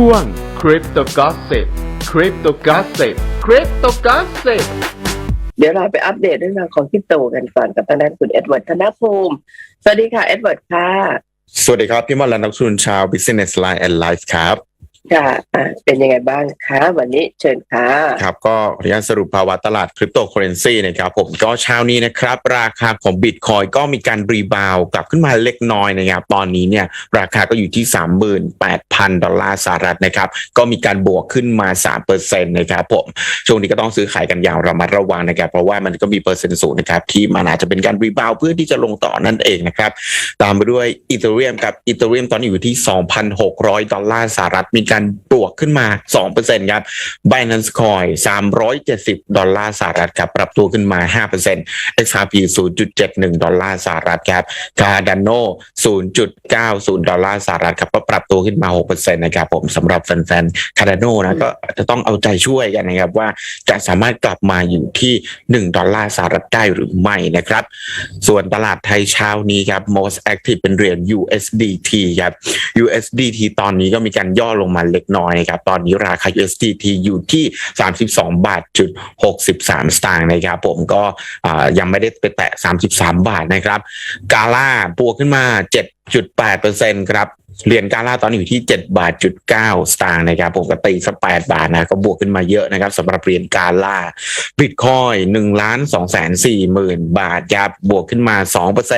ช่วง Crypto Gossip Crypto Gossip Crypto Gossip เดี๋ยวเราไปอัปเดตเรื่องราวของคริปโตกันก่อนกับทางด้านคุณเอ็ดเวิร์ดธนภูมิ สวัสดีค่ะ เอ็ดเวิร์ดค่ะ สวัสดีครับ พี่มอลและนักลงทุนชาว Business Line and Life ครับ ค่ะเป็นยังไงบ้างคะ วันนี้เชิญค่ะ ครับก็ขออนุญาตสรุปภาวะตลาดคริปโตเคอเรนซีนะครับผมก็เช้านี้นะครับ ราคาของบิตคอยก็มีการรีบาวกลับขึ้นมาเล็กน้อยนะครับ ตอนนี้เนี่ยราคาก็อยู่ที่ 38,000 ดอลลาร์สหรัฐนะครับ ก็มีการบวกขึ้นมา3%นะครับผมช่วงนี้ก็ต้องซื้อขายกันอย่างระมัดระวังนะครับ เพราะว่ามันก็มีเปอร์เซ็นต์สูงนะครับ ที่มันอาจจะเป็นการรีบาวเพื่อที่จะลงต่อนั่นเองนะครับตามไปด้วยอีเทเรียมครับอีเทเรียมตอนนี้อยู่ที่ 2,600 ดอลลาร์สหรัฐมีการบวกขึ้นมา 2%ครับ Binance Coin 370 ดอลลาร์สหรัฐครับ ปรับตัวขึ้นมา 5% XRP 0.71 ดอลลาร์สหรัฐครับ Cardano 0.90 ดอลลาร์สหรัฐครับ ก็ปรับตัวขึ้นมา 6%นะครับผมสำหรับแฟนๆ Cardano นะก็จะต้องเอาใจช่วยกันนะครับ ว่าจะสามารถกลับมาอยู่ที่ 1 ดอลลาร์สหรัฐได้หรือไม่นะครับ ส่วนตลาดไทยเช้านี้ครับ most active เป็นเหรียญ USDT ครับ USDT ตอนนี้ก็มีการย่อลงมาเล็กน้อยนะครับตอนนี้ราคา USDT อยู่ที่ 32 บาทจุด63 สตางค์นะครับผมก็ยังไม่ได้ไปแตะ 33 บาทนะครับกาล่าบวกขึ้นมา 7.8%ครับเหรียญกาล่าตอนนี้อยู่ที่7บาทจุด9สตางค์นะครับผมก็ตีสัก8บาทนะก็บวกขึ้นมาเยอะนะครับสำหรับเหรียญกาล่าบิตคอย1ล้าน2แสน4หมื่นบาทครับบวกขึ้นมา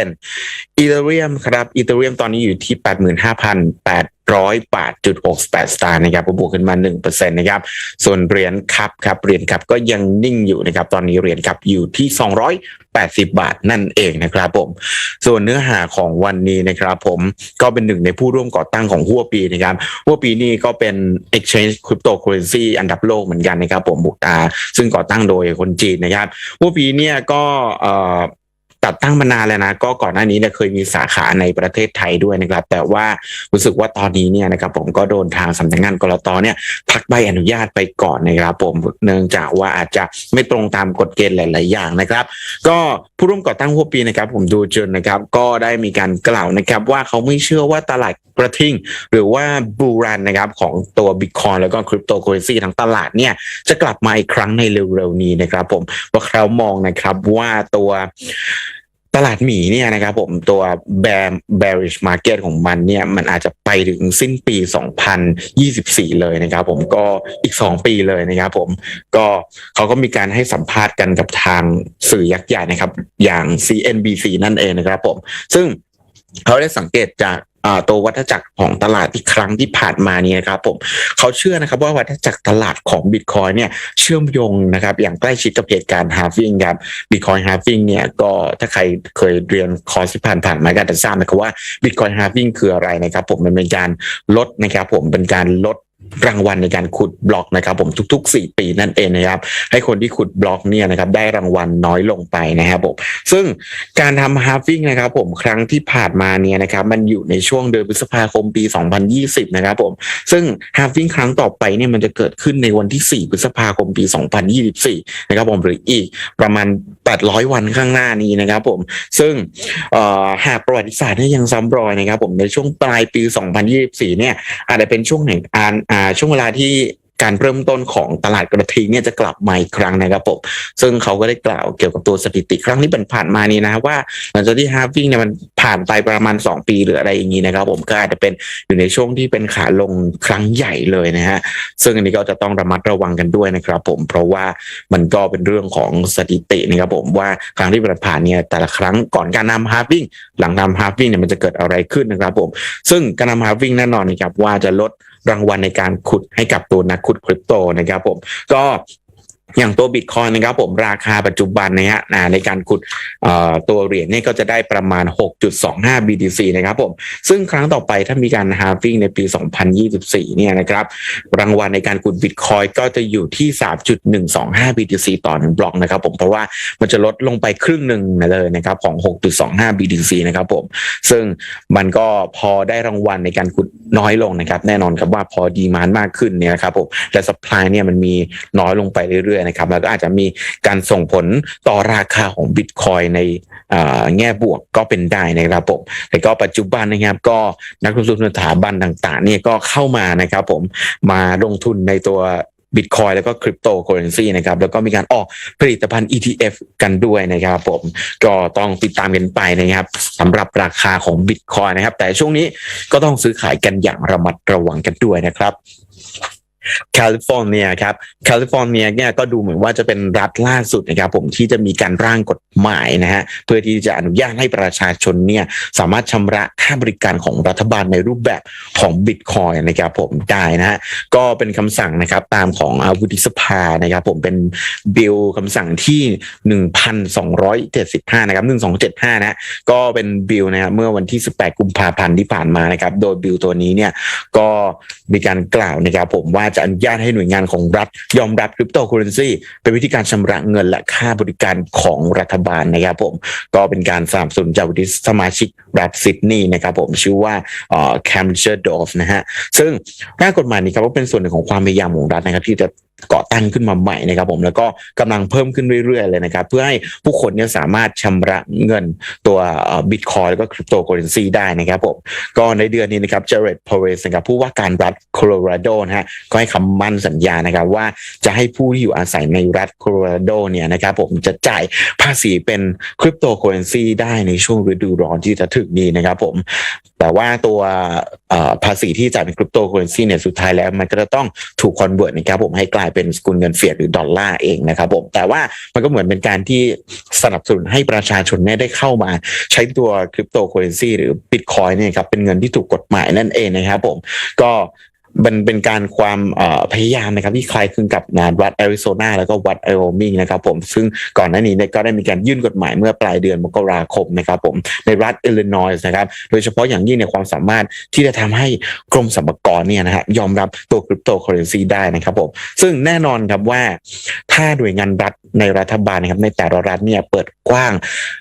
2%อีเทเรียมครับอีเทเรียมตอนนี้อยู่ที่85,800บาทจุด68สตางค์นะครับก็บวกขึ้นมา1%นต์นะครับส่วนเหรียญคับครับเหรียญคับก็ยังนิ่งอยู่นะครับตอนนี้เหรียญคับอยู่ที่280บาทนั่นเองนะครับผมส่วนเนื้อหาของวันนี้นะครับผมก็เป็นหนึ่งในผู้ร่วมก่อตั้งของหัวปีนะครับหัวปีนี่ก็เป็น exchange cryptocurrency อันดับโลกเหมือนกันนะครับผมบุกตาซึ่งก่อตั้งโดยคนจีนนะครับหัวปีเนี่ยก็ จัดตั้งมานานแล้วนะก็ก่อนหน้านี้เนี่ยเคยมีสาขาในประเทศไทยด้วยนะครับ แต่ว่ารู้สึกว่าตอนนี้เนี่ยนะครับผมก็โดนทางสำนักงานกรตเนี่ยพักใบอนุญาตไปก่อนนะครับผมเนื่องจากว่าอาจจะไม่ตรงตามกฎเกณฑ์หลาย ๆ อย่างนะครับ ก็ผู้ร่วมก่อตั้งหัวปีนะครับ ผมดูจนนะครับ ก็ได้มีการกล่าวนะครับ ว่าเขาไม่เชื่อว่าตลาดกระทิงหรือว่าบูรันนะครับของตัวบิตคอยแล้วก็คริปโตเคอเรนซีทั้งตลาดเนี่ยจะกลับมาอีกครั้งในเร็วๆนี้นะครับผมว่าเขามองนะครับว่าตัว ตลาดหมีเนี่ยนะครับผมตัว bear bearish market ของมันเนี่ยมันอาจจะไปถึงสิ้นปี 2024 เลยนะครับผมก็อีก 2 ปีเลยนะครับผมก็เขาก็มีการให้สัมภาษณ์กันกับทางสื่อยักษ์ใหญ่นะครับ อย่าง CNBC นั่นเองนะครับผม ซึ่งเขาได้สังเกตจาก ตัววัฏจักรของตลาดที่ครั้งที่ผ่านมานี่นะครับผมเขาเชื่อนะครับว่าวัฏจักรตลาดของบิตคอยเนี่ยเชื่อมโยงนะครับอย่างใกล้ชิดกับเหตุการณ์ฮาร์ฟิงครับบิตคอยฮาร์ฟิงเนี่ยก็ถ้าใครเคยเรียนคอร์สที่ผ่านผ่านๆมาก็จะทราบนะครับว่าบิตคอยฮาร์ฟิงคืออะไรนะครับผมมันเป็นการลดนะครับผมเป็นการลด รางวัลในการขุดบล็อกนะครับผมทุก ๆ 4 ปีนั่นเองนะครับ ให้คนที่ขุดบล็อกเนี่ยนะครับได้รางวัลน้อยลงไปนะครับผมซึ่งการทำฮาร์ฟิงนะครับผมครั้งที่ผ่านมาเนี่ยนะครับมันอยู่ในช่วงเดือนพฤษภาคมปี 2020 นะครับผมซึ่งฮาร์ฟิงครั้งต่อไปเนี่ยมันจะเกิดขึ้นในวันที่ 4 พฤษภาคมปี 2024 นะครับผมหรืออีกประมาณ 800 วันข้างหน้านี้นะครับผมซึ่งหากประวัติศาสตร์เนี่ยยังซ้ำรอยนะครับผมในช่วงปลายปี 2024 เนี่ยอาจจะเป็นช่วงแห่งการอ่าช่วงเวลาที่การเริ่มต้นของตลาดกระทิงเนี่ยจะกลับมาอีกครั้งนะครับผมซึ่งเขาก็ได้กล่าวเกี่ยวกับตัวสถิติครั้งที่ผ่านมานี้นะว่าหลังจากที่ฮาร์ฟิงเนี่ยมันผ่านไปประมาณ 2 ปีหรืออะไรอย่างนี้นะครับ ผมก็อาจจะเป็นอยู่ในช่วงที่เป็นขาลงครั้งใหญ่เลยนะฮะซึ่งอันนี้ก็จะต้องระมัดระวังกันด้วยนะครับ ผมเพราะว่ามันก็เป็นเรื่องของสถิตินะครับผมว่าครั้งที่ผ่านเนี่ยแต่ละครั้งก่อนการนำฮาร์ฟิงหลังนำฮาร์ฟิงเนี่ยมันจะเกิดอะไรขึ้นนะครับผมซึ่งการนำฮาร์ฟิงแน่นอนนะครับว่าจะลด รางวัลในการขุดให้กับตัวนักขุดคริปโตนะครับผมก็ อย่างตัวบิตคอยนะครับผมราคาปัจจุบันนะฮะในการขุดตัวเหรียญเนี่ยก็จะได้ประมาณ 6.25 BTC นะครับผมซึ่งครั้งต่อไปถ้ามีการฮาร์ฟิงในปี 2024 เนี่ยนะครับรางวัลในการขุดบิตคอยก็จะอยู่ที่ 3.125 BTC ต่อหนึ่งบล็อกนะครับผมเพราะว่ามันจะลดลงไปครึ่งหนึ่งเลยนะครับของ 6.25 BTC นะครับผมซึ่งมันก็พอได้รางวัลในการขุดน้อยลงนะครับแน่นอนครับว่าพอดีมานมากขึ้นเนี่ยนะครับผมแต่ supply เนี่ยมันมีน้อยลงไปเรื่อยนะครับแล้วก็อาจจะมีการส่งผลต่อราคาของบิตคอยในแง่บวกก็เป็นได้นะครับผมแต่ก็ปัจจุบันนะครับก็นักลงทุนสถาบันต่างๆเนี่ยก็เข้ามานะครับผมมาลงทุนในตัวบิตคอยแล้วก็คริปโตเคอเรนซีนะครับแล้วก็มีการออกผลิตภัณฑ์ ETF กันด้วยนะครับผมก็ต้องติดตามกันไปนะครับสำหรับราคาของบิตคอยนะครับ แต่ช่วงนี้ก็ต้องซื้อขายกันอย่างระมัดระวังกันด้วยนะครับ แคลิฟอร์เนียครับแคลิฟอร์เนียเนี่ยก็ดูเหมือนว่าจะเป็นรัฐล่าสุดนะครับผมที่จะมีการร่างกฎหมายนะฮะเพื่อที่จะอนุญาตให้ประชาชนเนี่ยสามารถชำระค่าบริการของรัฐบาลในรูปแบบของบิตคอยนะครับผมได้นะฮะก็เป็นคำสั่งนะครับตามของอาวุธสภานะครับผมเป็นบิลคำสั่งที่ 1,275นะครับ1275นะก็เป็นบิลนะครับเมื่อวันที่ 18 กุมภาพันธ์ที่ผ่านมานะครับโดยบิลตัวนี้เนี่ยก็มีการกล่าวนะครับผมว่าจะอนุญาตให้หน่วยงานของรัฐ ยอมรับคริปโตเคอเรนซีเป็นวิธีการชำระเงินและค่าบริการของรัฐบาลนะครับผมก็เป็นการสนับสนุนจากวุฒิสมาชิกรัฐซิดนีย์นะครับผมชื่อว่าแคมเชอร์ดอฟนะฮะซึ่งร่างกฎหมายนี้ครับก็เป็นส่วนหนึ่งของความพยายามของรัฐนะครับที่จะก่อตั้งขึ้นมาใหม่นะครับผมแล้วก็กำลังเพิ่มขึ้นเรื่อยๆเลยนะครับ เพื่อให้ผู้คนเนี่ยสามารถชำระเงินตัวบิตคอยแล้วก็คริปโตเคอเรนซีได้นะครับผมก็ในเดือนนี้นะครับเจเรตพอเรสนะครับผู้ว่าการรัฐโคโลราโดนะฮะก็ให้คำมั่นสัญญานะครับว่าจะให้ผู้ที่อยู่อาศัยในรัฐโคโลราโดเนี่ยนะครับผมจะจ่ายภาษีเป็นคริปโตเคอเรนซีได้ในช่วงฤดูร้อนที่จะถึงนี้นะครับผมแต่ว่าตัวภาษีที่จ่ายเป็นคริปโตเคอเรนซีเนี่ยสุดท้ายแล้วมันก็จะต้องถูกคอนเวิร์ตนะครับผมให้กลายเป็นสกุลเงินเฟียดหรือดอลลาร์เองนะครับผมแต่ว่ามันก็เหมือนเป็นการที่สนับสนุนให้ประชาชนเนี่ยได้เข้ามาใช้ตัวคริปโตเคอเรนซีหรือบิตคอยเนี่ยครับเป็นเงินที่ถูกกฎหมายนั่นเองนะครับผมก็ มันเป็นการความพยายามนะครับที่คล้ายคลึงกับงานวัดแอริโซนาแล้วก็วัดไอโอมิงนะครับผมซึ่งก่อนหน้านี้เนี่ยก็ได้มีการยื่นกฎหมายเมื่อปลายเดือนมกราคมนะครับผมในรัฐอิลลินอยส์นะครับโดยเฉพาะอย่างยิ่งในความสามารถที่จะทำให้กรมสรรพากรเนี่ยนะฮะยอมรับตัวคริปโตเคอเรนซีได้นะครับผมซึ่งแน่นอนครับว่าถ้าหน่วยงานรัฐในรัฐบาลนะครับในแต่ละรัฐเนี่ยเปิดกว้าง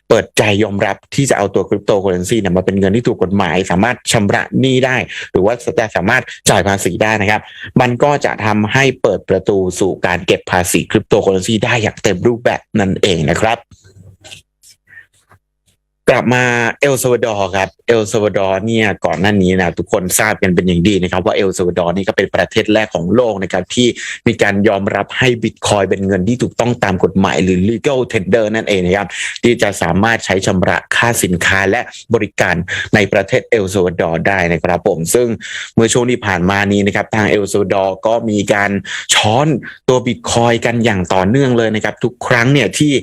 เปิดใจยอมรับที่จะเอาตัวคริปโตเคอเรนซีเนี่ยมาเป็นเงินที่ถูกกฎหมาย สามารถชำระหนี้ได้ หรือว่าจะสามารถจ่ายภาษีได้นะครับ มันก็จะทำให้เปิดประตูสู่การเก็บภาษีคริปโตเคอเรนซีได้อย่างเต็มรูปแบบนั่นเองนะครับ ลับมาเอลซาวาดอร์ครับเอลซาวาดอร์เนี่ยก่อนหน้านี้นะทุกคนทราบกันเป็นอย่างดีนะครับว่าเอลซาวาดอร์นี่ก็เป็นประเทศแรกของโลกนะครับที่มีการยอมรับให้บิตคอยเป็นเงินที่ถูกต้องตามกฎหมายหรือ legal tender นั่นเองนะครับที่จะสามารถใช้ชำระค่าสินค้าและบริการในประเทศเอลซาวาดอร์ได้นะครับผมซึ่งเมื่อช่วงที่ผ่านมานี้นะครับทางเอลซาวาดอร์ก็มีการช้อนตัวบิตคอยกันอย่างต่อเนื่องเลยนะครับทุกครั้งเนี่ยที่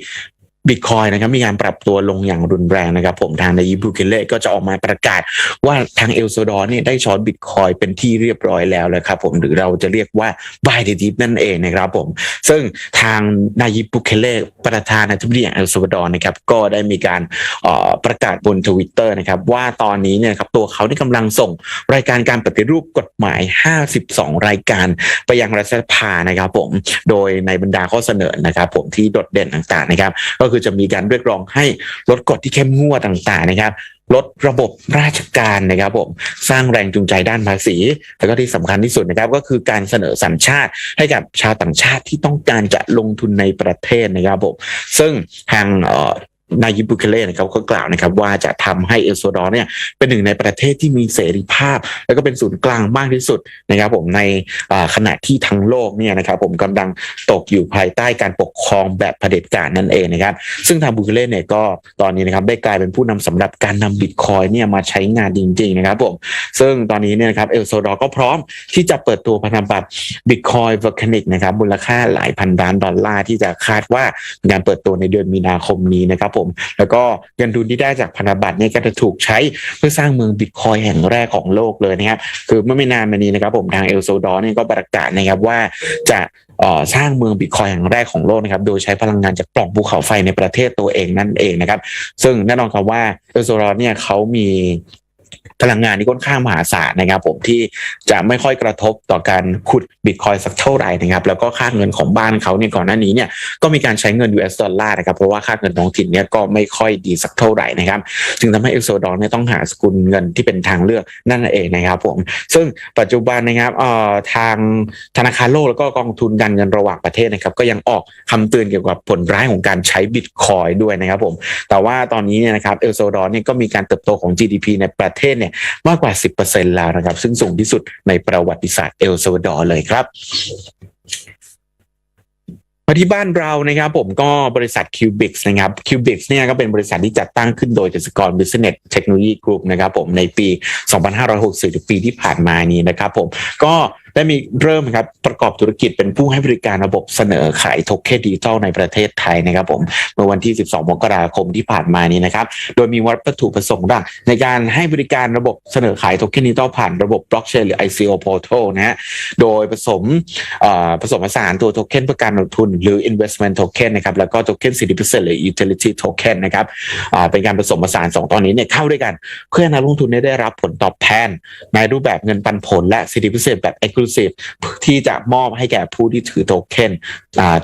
บิตคอยนะครับมีการปรับตัวลงอย่างรุนแรงนะครับ ผมทางในยิบูเคเล่ก็จะออกมาประกาศ ว่าทางเอลโซดอร์เนี่ยได้ช้อนบิตคอยเป็นที่เรียบร้อยแล้วนะครับผมหรือเราจะเรียกว่าบายเดดิฟนั่นเองนะครับผม ซึ่งทางนายบูเคเล่ประธานาธิบดีเอลโซดอร์นะครับก็ได้มีการออประกาศบนทวิตเตอร์นะครับว่าตอนนี้เนี่ยครับตัวเขาได้กำลังส่งรายการการปฏิรูปกฎหมาย 52 รายการไปยังรัฐสภานะครับผมโดยในบรรดาข้อเสนอนะครับผมที่โดดเด่นต่างๆนะครับก็คือจะมีการเรียกร้องให้ลดกฎที่เข้มงวดต่างๆนะครับลดระบบราชการนะครับผมสร้างแรงจูงใจด้านภาษี แล้วก็ที่สำคัญที่สุดนะครับก็คือการเสนอสัญชาติให้กับชาวต่างชาติที่ต้องการจะลงทุนในประเทศนะครับผมซึ่งทางเนายยิบุเคเล่นะครับก็กล่าวนะครับว่าจะทำให้เอลโซดอร์เนี่ยเป็นหนึ่งในประเทศที่มีเสรีภาพ แล้วก็เป็นศูนย์กลางมากที่สุดนะครับผมในขณะที่ทั้งโลกเนี่ยนะครับผมกำลังตกอยู่ภายใต้การปกครองแบบเผด็จการนั่นเองนะครับซึ่งทางบูเคเล่เนี่ยก็ตอนนี้นะครับได้กลายเป็นผู้นำสำหรับการนำบิตคอยเนี่ยมาใช้งานจริงๆนะครับผมซึ่งตอนนี้เนี่ยนะครับเอลโซดอร์ก็พร้อมที่จะเปิดตัวพันธบัตรบิตคอยเวอร์คนิกนะครับมูลค่าหลายพันล้านดอลลาร์ที่จะคาดว่ามีการเปิดตัวในเดือนมีนาคมนี้นะครับผมแล้วก็เงินทุนที่ได้จากพันธบัตรเนี่ยก็จะถูกใช้เพื่อสร้างเมืองบิตคอยแห่งแรกของโลกเลยนะครับคือเมื่อไม่นานมานี้นะครับผมทางเอลโซดอร์เนี่ยก็ประกาศนะครับว่าจะสร้างเมืองบิตคอยแห่งแรกของโลกนะครับโดยใช้พลังงานจากปล่องภูเขาไฟในประเทศตัวเองนั่นเองนะครับ ซึ่งแน่นอนครับว่าเอลโซดอนเนี่ยเขามี พลังงานที่ค่อนข้างมหาศาลนะครับ ผมที่จะไม่ค่อยกระทบต่อการขุดบิตคอยสักเท่าไหร่นะครับ แล้วก็ค่าเงินของบ้านเขาเนี่ยก่อนหน้านี้เนี่ยก็มีการใช้เงิน US ดอลลาร์นะครับเพราะว่าค่าเงินท้องถิ่นเนี่ยก็ไม่ค่อยดีสักเท่าไหร่นะครับ จึงทำให้เอลโซดอร์เนี่ยต้องหาสกุลเงินที่เป็นทางเลือกนั่นเองนะครับผมซึ่งปัจจุบันนะครับเอ่อทางธนาคารโลกแล้วก็กองทุนการเงินระหว่างประเทศนะครับ ก็ยังออกคำเตือนเกี่ยวกับผลร้ายของการใช้บิตคอยด้วยนะครับผมแต่ว่าตอนนี้เนี่ยนะครับเอลโซดอร์เนี่ยก็มีการเติบโตของ GDP ในประเทศเนี่ยมากกว่า 10%แล้วนะครับ ซึ่งสูงที่สุดในประวัติศาสตร์เอลซาวดอร์เลยครับมาที่บ้านเรานะครับผมก็บริษัท Cubix นะครับ Cubix เนี่ยก็เป็นบริษัทที่จัดตั้งขึ้นโดยกสิกร Business Technology Group นะครับผมในปี 2560หรือปีที่ผ่านมานี้นะครับผมก็ ได้มีเริ่มครับประกอบธุรกิจเป็นผู้ให้บริการระบบเสนอขายโทเค็นดิจิทัลในประเทศไทยนะครับผมเมื่อวันที่ 12 มกราคมที่ผ่านมานี้นะครับ โดยมีวัตถุประสงค์หลักในการให้บริการระบบเสนอขายโทเค็นดิจิทัลผ่านระบบบล็อกเชนหรือ ICO Portal นะฮะโดยผสมผสมผสานตัวโทเค็นเพื่อการลงทุนหรือ investment token นะครับแล้วก็โทเค็น10%หรือ utility token นะครับเป็นการผสมผสานสองตอนนี้เนี่ยเข้าด้วยกัน เพื่อนักลงทุนได้รับผลตอบแทน ในรูปแบบเงินปันผลและสิทธิพิเศษแบบ exclusive ที่จะมอบให้แก่ผู้ที่ถือโทเค็น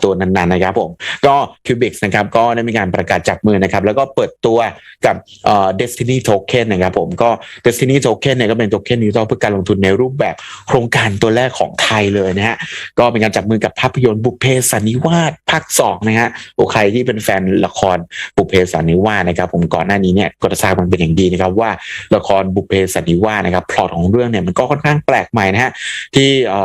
ตัวนั้นๆนะครับผมก็ Cubix นะครับก็ได้มีการประกาศจับมือนะครับแล้วก็เปิดตัวกับเอ่อ Destiny Token นะครับผมก็ Destiny Token เนี่ยก็เป็นโทเค็นดิจิทัลเพื่อการลงทุนในรูปแบบโครงการตัวแรกของไทยเลยนะฮะก็เป็นการจับมือกับภาพยนตร์บุพเพสันนิวาสภาคสองนะฮะโอใครที่เป็นแฟนละครบุพเพสันนิวาสนะครับผมก่อนหน้านี้เนี่ยก็จะทราบมันเป็นอย่างดีนะครับว่าละครบุพเพสันนิวาสนะครับพล็อตของเรื่องเนี่ยมันก็ค่อนข้างแปลกใหม่นะฮะที่เอ่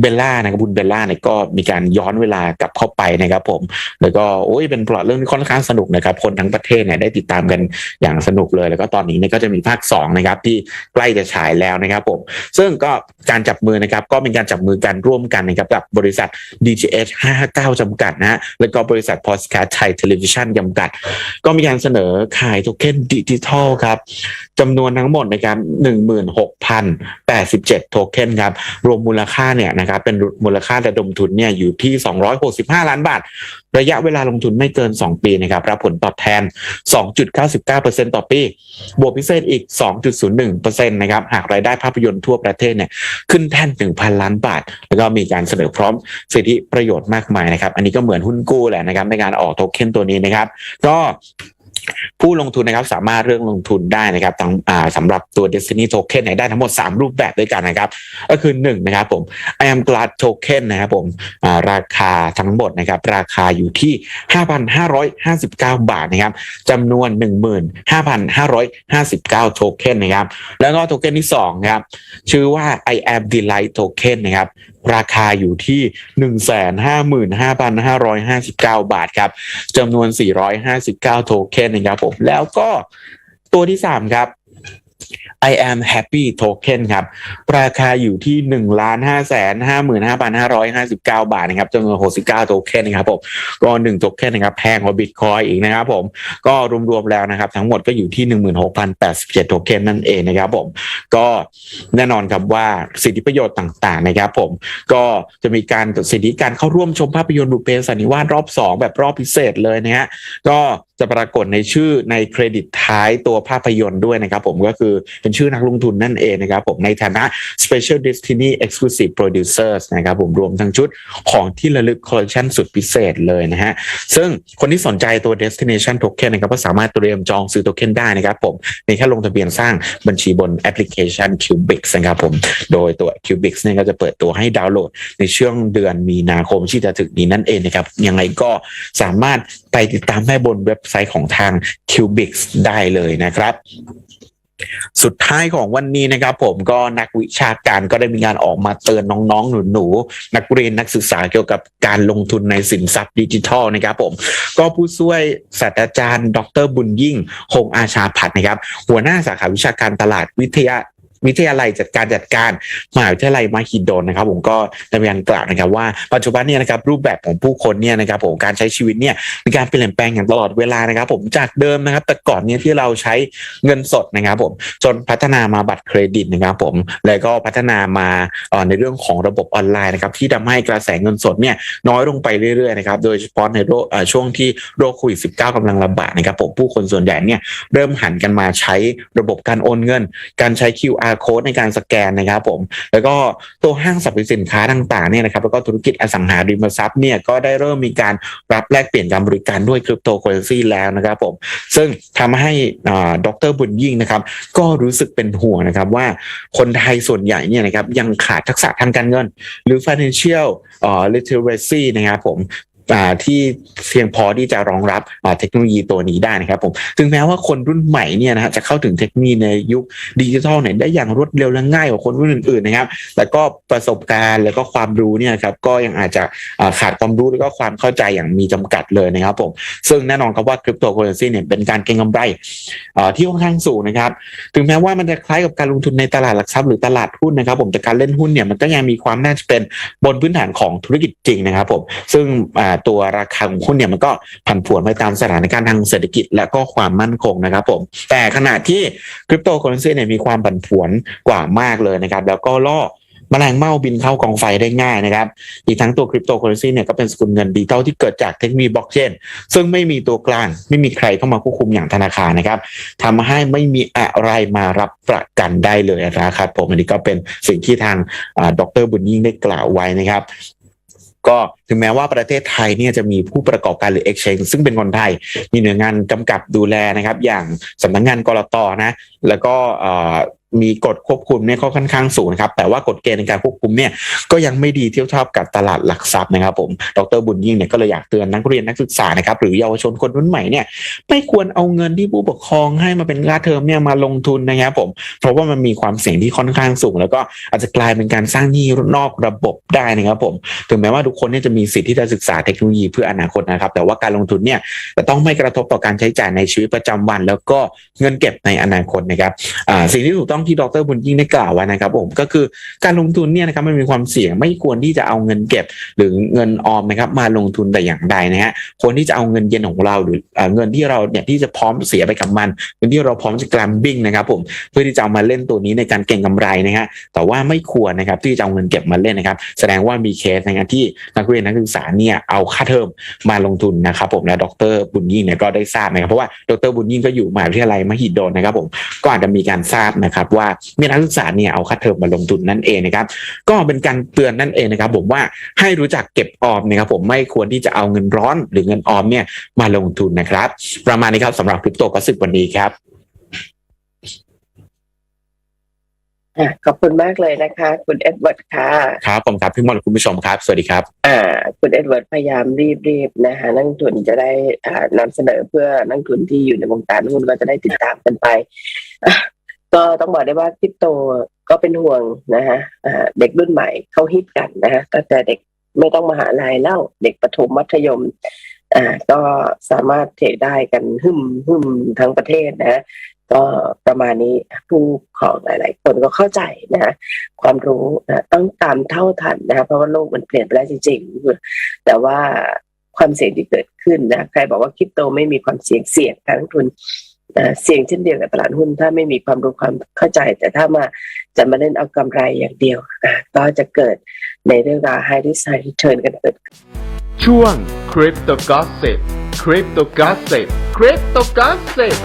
เบลล่านะครับบุญเบลล่าเนี่ยก็มีการย้อนเวลากลับเข้าไปนะครับผม แล้วก็โอ้ยเป็นพล็อตเรื่องที่ค่อนข้างสนุกนะครับ คนทั้งประเทศเนี่ยได้ติดตามกันอย่างสนุกเลย แล้วก็ตอนนี้เนี่ยก็จะมีภาคสองนะครับที่ใกล้จะฉายแล้วนะครับผม ซึ่งก็การจับมือนะครับก็เป็นการจับมือกันร่วมกันนะครับกับบริษัท DGH 559จำกัดนะฮะแล้วก็บริษัท p o s t c a s t ไทยเทเลวิชันจำกัด ก็มีการเสนอขายโทเค็นดิจิทัลครับจำนวนทั้งหมดนะครับ16,087โทเค็นครับรวมมูลค่าเนี่ยนะครับเป็นมูลค่าระดมทุนเนี่ยอยู่ที่ 265 ล้านบาท ระยะเวลาลงทุนไม่เกิน 2 ปีนะครับรับผลตอบแทน 2.99%ต่อปี บวกพิเศษอีก 2.01%นะครับหากรายได้ภาพยนตร์ทั่วประเทศเนี่ยขึ้นแท่น 1,000 ล้านบาท แล้วก็มีการเสนอพร้อมสิทธิประโยชน์มากมายนะครับ อันนี้ก็เหมือนหุ้นกู้แหละนะครับในการออกโทเค็นตัวนี้นะครับ ก็ ผู้ลงทุนนะครับสามารถเลือกลงทุนได้นะครับทั้งสำหรับตัว Destiny Token เนี่ยได้ทั้งหมด 3 รูปแบบด้วยกันนะครับ ก็คือ1นะครับผม I am glad token นะครับผมาราคาทั้งหมดนะครับ ราคาอยู่ที่ 5,559 บาทนะครับจำนวน 15,559 โทเค็นนะครับ แล้วก็โทเค็นที่2นะครับชื่อว่า I am delight token นะครับราคาอยู่ที่ 155,559 บาทครับจำนวน 459 โทเค็นนะครับผม แล้วก็ตัวที่ 3 ครับ I am happy token ครับ ราคาอยู่ที่1นึ่งล้านห้าแสนห้าหมื่นห้าพันห้าร้อยห้าสิบเก้าบาทนะครับจำนวนหกสิบเก้าโทเค็นนะครับผมก็หนึ่งโทเค็นนะครับแพงกว่าบิตคอยอีกนะครับผมก็รวมๆแล้วนะครับ ทั้งหมดก็อยู่ที่หนึ่งหมื่นหกพันแปดสิบเจ็ดโทเค็นนั่นเองนะครับผมก็แน่นอนครับว่าสิทธิประโยชน์ต่าง ๆ นะครับผมก็จะมีการสิทธิการเข้าร่วมชมภาพยนตร์บุพเพสันนิวาสรอบ2แบบรอบพิเศษเลยนะฮะก็ จะปรากฏในชื่อในเครดิตท้ายตัวภาพยนตร์ด้วยนะครับผมก็คือเป็นชื่อนักลงทุนนั่นเองนะครับผมในฐานะ Special Destiny Exclusive Producers นะครับผมรวมทั้งชุดของที่ระลึกคอลเลคชันสุดพิเศษเลยนะฮะซึ่งคนที่สนใจตัว Destination Token นะครับก็สามารถเตรียมจองซื้อโทเค็นได้นะครับผมในแค่ลงทะเบียนสร้างบัญชีบนแอปพลิเคชัน Cubix นะครับผมโดยตัว Cubix เนี่ยก็จะเปิดตัวให้ดาวน์โหลดในช่วงเดือนมีนาคมที่จะถึงนี้นั่นเองนะครับยังไงก็สามารถ ไปติดตามได้บนเว็บไซต์ของทาง Cubix ได้เลยนะครับสุดท้ายของวันนี้นะครับผมก็นักวิชาการก็ได้มีการออกมาเตือนน้องๆ หนูๆ นักเรียนนักศึกษาเกี่ยวกับการลงทุนในสินทรัพย์ดิจิทัลนะครับผมก็ผู้ช่วยศาสตราจารย์ ดรบุญยิ่งคงอาชาพัฒนะครับ หัวหน้าสาขาวิชาการตลาดวิทยา วิทยาลัยจัดการจัดการมหาวิทยาลัยมหิดลนะครับ ผมก็ด้มีการกล่าวนะครับว่าปัจจุบันเนี่ยนะครับรูปแบบของผู้คนเนี่ยนะครับผมการใช้ชีวิตเนี่ยมีการเปลี่ยนแปลงอย่างตลอดเวลานะครับ ผมจากเดิมนะครับ แต่ก่อนเนี่ยที่เราใช้เงินสดนะครับ ผมจนพัฒนามาบัตรเครดิตนะครับ ผมแล้วก็พัฒนามาในเรื่องของระบบออนไลน์นะครับ ที่ทำให้กระแสเงินสดเนี่ยน้อยลงไปเรื่อยๆนะครับโดยเฉพาะในโรคช่วงที่โรคโควิด -19 กำลังระบาดนะครับ ผมผู้คนส่วนใหญ่เนี่ยเริ่มหันกันมาใช้ระบบการโอนเงิน การใช้ QR code ในการสแกนนะครับผม แล้วก็ตัวห้างสรรพสินค้าต่างๆเนี่ยนะครับแล้วก็ธุรกิจอสังหาริมทรัพย์เนี่ยก็ได้เริ่มมีการรับแลกเปลี่ยนการบริการด้วยคริปโตเคอเรนซีแล้วนะครับผม ซึ่งทำให้อ่าดรบุญยิ่งนะครับก็รู้สึกเป็นห่วงนะครับว่าคนไทยส่วนใหญ่เนี่ยนะครับยังขาดทักษะทางการเงิน หรือ financial เอ่อ literacy นะครับผม ที่เพียงพอที่จะรองรับเทคโนโลยีตัวนี้ได้นะครับผมถึงแม้ว่าคนรุ่นใหม่เนี่ยนะฮะจะเข้าถึงเทคโนโลยีในยุคดิจิทัลเนี่ยได้อย่างรวดเร็วและง่ายกว่าคนรุ่นอื่นๆนะครับ แต่ก็ประสบการณ์แล้วก็ความรู้เนี่ยครับก็ยังอาจจะขาดความรู้แล้วก็ความเข้าใจอย่างมีจำกัดเลยนะครับผมซึ่งแน่นอนครับว่าคริปโตเคอเรนซีเนี่ยเป็นการเก็งกำไรที่ค่อนข้างสูงนะครับถึงแม้ว่ามันจะคล้ายกับการลงทุนในตลาดหลักทรัพย์หรือตลาดหุ้นนะครับ ผมแต่การเล่นหุ้นเนี่ยมันก็ยังมีความน่าจะเป็นบนพื้นฐานของธุรกิจจริงนะครับผมซึ่งตัวราคาของหุ้นเนี่ยมันก็ผันผวนไปตามสถานการณ์ทางเศรษฐกิจและก็ความมั่นคงนะครับผมแต่ขณะที่คริปโตเคอเรนซีเนี่ยมีความผันผวนกว่ามากเลยนะครับ แล้วก็ล่อแมลงเม่าบินเข้ากองไฟได้ง่ายนะครับ อีกทั้งตัวคริปโตเคอเรนซีเนี่ยก็เป็นสกุลเงินดิจิตอลที่เกิดจากเทคโนโลยีบล็อกเชนซึ่งไม่มีตัวกลาง ไม่มีใครเข้ามาควบคุมอย่างธนาคารนะครับทำให้ไม่มีอะไรมารับประกันได้เลยนะครับผมอันนี้ก็เป็นสิ่งที่ทางอ่าดรบุญยิ่งได้กล่าวไว้นะครับ ก็ถึงแม้ว่าประเทศไทยเนี่ยจะมีผู้ประกอบการหรือ exchange ซึ่งเป็นคนไทย มีหน่วยงานกำกับดูแลนะครับ อย่างสำนักงานกรตนะ แล้วก็ มีกฎควบคุมเนี่ยก็ค่อนข้างสูงนะครับ แต่ว่ากฎเกณฑ์ในการควบคุมเนี่ยก็ยังไม่ดีเทียบเท่ากับตลาดหลักทรัพย์นะครับผม ดรบุญยิ่งเนี่ยก็เลยอยากเตือนนักเรียนนักศึกษานะครับหรือเยาวชนคนรุ่นใหม่เนี่ยไม่ควรเอาเงินที่ผู้ปกครองให้มาเป็นค่าเทอมเนี่ยมาลงทุนนะครับผม เพราะว่ามันมีความเสี่ยงที่ค่อนข้างสูง แล้วก็อาจจะกลายเป็นการสร้างหนี้นอกระบบได้นะครับผม ถึงแม้ว่าทุกคนเนี่ยจะมีสิทธิ์ที่จะศึกษาเทคโนโลยีเพื่ออนาคตนะครับ แต่ว่าการลงทุนเนี่ยจะต้องไม่กระทบต่อการใช้จ่ายในชีวิตประจำวัน แล้วก็เงินเก็บในอนาคตนะครับสิ่งที่ถูกต้องที่ดรบุญยิ่งได้กล่าวไว้นะครับผมก็คือการลงทุนเนี่ยนะครับมันมีความเสี่ยงไม่ควรที่จะเอาเงินเก็บ หรือเงินออมนะครับ มาลงทุนแต่อย่างใดนะฮะควรที่จะเอาเงินเย็นของเราหรือเงินที่เราเนี่ยที่จะพร้อมเสียไปกับมันเงินที่เราพร้อมจะกลัมบิ้งนะครับผมเพื่อที่จะเอามาเล่นตัวนี้ในการเก็งกำไรนะฮะแต่ว่าไม่ควรนะครับที่จะเอาเงินเก็บมาเล่นนะครับ แสดงว่ามีเคสนะครับที่นักเรียนนักศึกษาเนี่ยเอาค่าเทอมมาลงทุนนะครับผมและดรบุญยิ่งเนี่ยก็ได้ทราบนะครับเพราะว่าดรบุญยิ่งก็อยู่มหาวิทยาลัยมหิดลนะครับผมก็อาจจะมีการทราบนะครับว่ามีนักศึกษาเนี่ยเอาค่าเทอมมาลงทุนนั่นเองนะครับ ก็เป็นการเตือนนั่นเองนะครับ ผมว่าให้รู้จักเก็บออมนะครับ ผมไม่ควรที่จะเอาเงินร้อนหรือเงินออมเนี่ยมาลงทุนนะครับ ประมาณนี้ครับสำหรับคริปโตก็สิบวันนี้ครับอะขอบคุณมากเลยนะคะ คุณเอ็ดเวิร์ดค่ะครับผมครับพี่มอลและคุณผู้ชมครับ สวัสดีครับ อ่า คุณเอ็ดเวิร์ดพยายามรีบๆนะคะนักลงทุนจะได้อ่านำเสนอเพื่อนักลงทุนที่อยู่ในวงการหุ้นก็จะได้ติดตามกันไปอะ ก็ต้องบอกได้ว่าคริปโตก็เป็นห่วงนะคะเด็กรุ่นใหม่เขาฮิตกันนะคะตั้งแต่เด็กไม่ต้องมหาลัยแล้วเด็กประถมมัธยมอ่าก็สามารถเทรดได้กันหึมหึมทั้งประเทศนะก็ประมาณนี้ผู้ของหลาย ๆ คนก็เข้าใจนะความรู้นะต้องตามเท่าทันนะเพราะว่าโลกมันเปลี่ยนไปแล้วจริง ๆ แต่ว่าความเสี่ยงที่เกิดขึ้นนะใครบอกว่าคริปโตไม่มีความเสี่ยงเสี่ยงการลงทุน เสี่ยงเช่นเดียวกับตลาดหุ้น ถ้าไม่มีความรู้ความเข้าใจ แต่ถ้ามาจะมาเล่นเอากำไรอย่างเดียวอะก็จะเกิดในเรื่องราว high risk high return กันเกิดช่วง Crypto Gossip Crypto Gossip Crypto Gossip